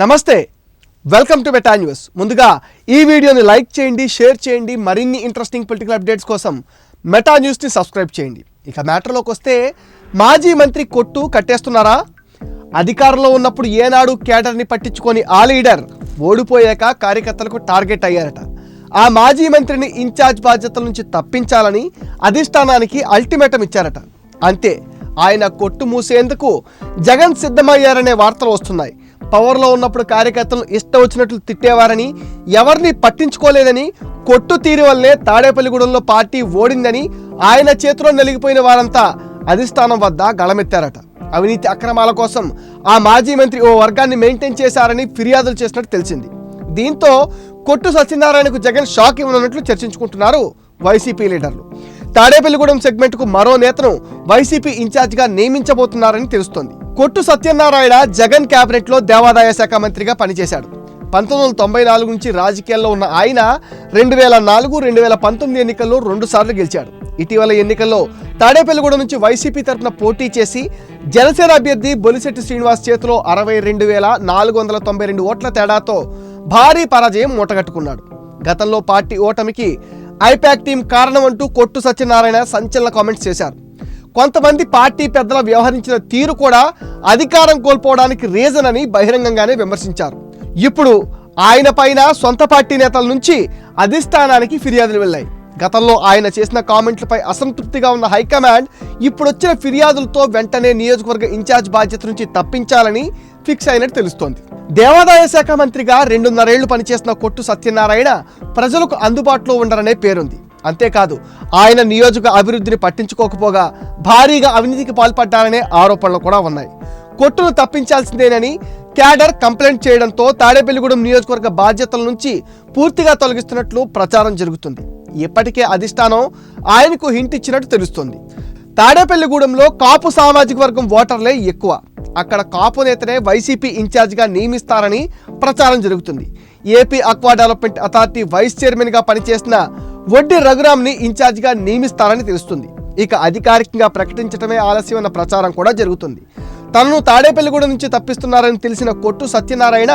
నమస్తే. Welcome to beta news ముందుగా ఈ వీడియోని లైక్ చేయండి షేర్ చేయండి మరిన్ని ఇంట్రెస్టింగ్ పొలిటికల్ అప్డేట్స్ కోసం మెటా న్యూస్ని సబ్స్క్రైబ్ చేయండి. ఇక మ్యాటర్లోకి వస్తే మాజీ మంత్రి కొట్టు కట్టేస్తున్నారా? అధికారంలో ఉన్నప్పుడు ఏనాడు కేడర్ని పట్టించుకొని ఆ లీడర్ ఓడిపోయాక కార్యకర్తలకు టార్గెట్ అయ్యారట. ఆ మాజీ మంత్రిని ఇన్ఛార్జ్ బాధ్యతల నుంచి తప్పించాలని అధిష్టానానికి అల్టిమేటం ఇచ్చారట. అంతే ఆయన కొట్టు మూసేందుకు జగన్ సిద్ధమయ్యారనే వార్తలు వస్తున్నాయి. పవర్లో ఉన్నప్పుడు కార్యకర్తలను ఇష్టం వచ్చినట్లు తిట్టేవారని ఎవరిని పట్టించుకోలేదని కొట్టు తీరు వల్లే తాడేపల్లిగూడెంలో పార్టీ ఓడిందని ఆయన చేతిలో నలిగిపోయిన వారంతా అధిష్టానం వద్ద గళమెత్తారట. అవినీతి అక్రమాల కోసం ఆ మాజీ మంత్రి ఓ వర్గాన్ని మెయింటైన్ చేశారని ఫిర్యాదులు చేసినట్టు తెలిసింది. దీంతో కొట్టు సత్యనారాయణకు జగన్ షాక్ ఇవ్వనున్నట్లు చర్చించుకుంటున్నారు వైసీపీ లీడర్లు. తాడేపల్లిగూడెం సెగ్మెంట్కు మరో నేతను వైసీపీ ఇన్ఛార్జిగా నియమించబోతున్నారని తెలుస్తోంది. కొట్టు సత్యనారాయణ జగన్ క్యాబినెట్లో దేవాదాయ శాఖ మంత్రిగా పనిచేశాడు. పంతొమ్మిది వందల తొంభై నాలుగు నుంచి రాజకీయాల్లో ఉన్న ఆయన రెండు వేల నాలుగు రెండు వేల పంతొమ్మిది ఎన్నికల్లో రెండు సార్లు గెలిచాడు. ఇటీవల ఎన్నికల్లో తాడేపల్లిగూడ నుంచి వైసీపీ తరఫున పోటీ చేసి జనసేన అభ్యర్థి బొలిశెట్టి శ్రీనివాస్ చేతిలో అరవై రెండు వేల నాలుగు వందల తొంభై రెండు ఓట్ల తేడాతో భారీ పరాజయం మూటగట్టుకున్నాడు. గతంలో పార్టీ ఓటమికి ఐపాక్ టీం కారణం అంటూ కొట్టు సత్యనారాయణ సంచలన కామెంట్స్ చేశారు. కొంతమంది పార్టీ పెద్దల వ్యవహరించిన తీరు కూడా అధికారం కోల్పోవడానికి రీజన్ అని బహిరంగంగానే విమర్శించారు. ఇప్పుడు ఆయన పైన సొంత పార్టీ నేతల నుంచి అధిష్టానానికి ఫిర్యాదులు వెళ్ళాయి. గతంలో ఆయన చేసిన కామెంట్లపై అసంతృప్తిగా ఉన్న హైకమాండ్ ఇప్పుడు వచ్చిన ఫిర్యాదులతో వెంటనే నియోజకవర్గ ఇన్ఛార్జ్ బాధ్యత నుంచి తప్పించాలని ఫిక్స్ అయినట్టు తెలుస్తోంది. దేవాదాయ శాఖ మంత్రిగా రెండున్నరేళ్ళు పనిచేసిన కొట్టు సత్యనారాయణ ప్రజలకు అందుబాటులో ఉండరనే పేరుంది. అంతేకాదు ఆయన నియోజక అభివృద్ధిని పట్టించుకోకపోగా భారీగా అవినీతికి పాల్పడ్డారనే ఆరోపణలు కూడా ఉన్నాయి. కొట్టును తప్పించాల్సిందేనని క్యాడర్ కంప్లైంట్ చేయడంతో తాడేపల్లిగూడెం నియోజకవర్గ బాధ్యతల నుంచి పూర్తిగా తొలగిస్తున్నట్లు ప్రచారం జరుగుతుంది. ఇప్పటికే అధిష్టానం ఆయనకు హింట్ ఇచ్చినట్టు తెలుస్తుంది. తాడేపల్లిగూడెంలో కాపు సామాజిక వర్గం ఓటర్లే ఎక్కువ. అక్కడ కాపు నేతనే వైసీపీ ఇన్ఛార్జిగా నియమిస్తారని ప్రచారం జరుగుతుంది. AP aqua development authority vice చైర్మన్గా పనిచేసిన వడ్డీ రఘురామ్ని ఇన్ఛార్జిగా నియమిస్తారని తెలుస్తుంది. ఇక అధికారికంగా ప్రకటించడమే ఆలస్యమైన ప్రచారం కూడా జరుగుతుంది. తనను తాడేపల్లిగూడ నుంచి తప్పిస్తున్నారని తెలిసిన కొట్టు సత్యనారాయణ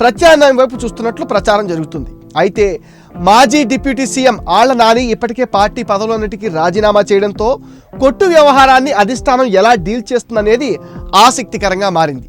ప్రత్యామ్నాయం వైపు చూస్తున్నట్లు ప్రచారం జరుగుతుంది. అయితే మాజీ డిప్యూటీ సీఎం ఆళ్ళ నాని ఇప్పటికే పార్టీ పదవులన్నిటికీ రాజీనామా చేయడంతో కొట్టు వ్యవహారాన్ని అధిష్టానం ఎలా డీల్ చేస్తుందనేది ఆసక్తికరంగా మారింది.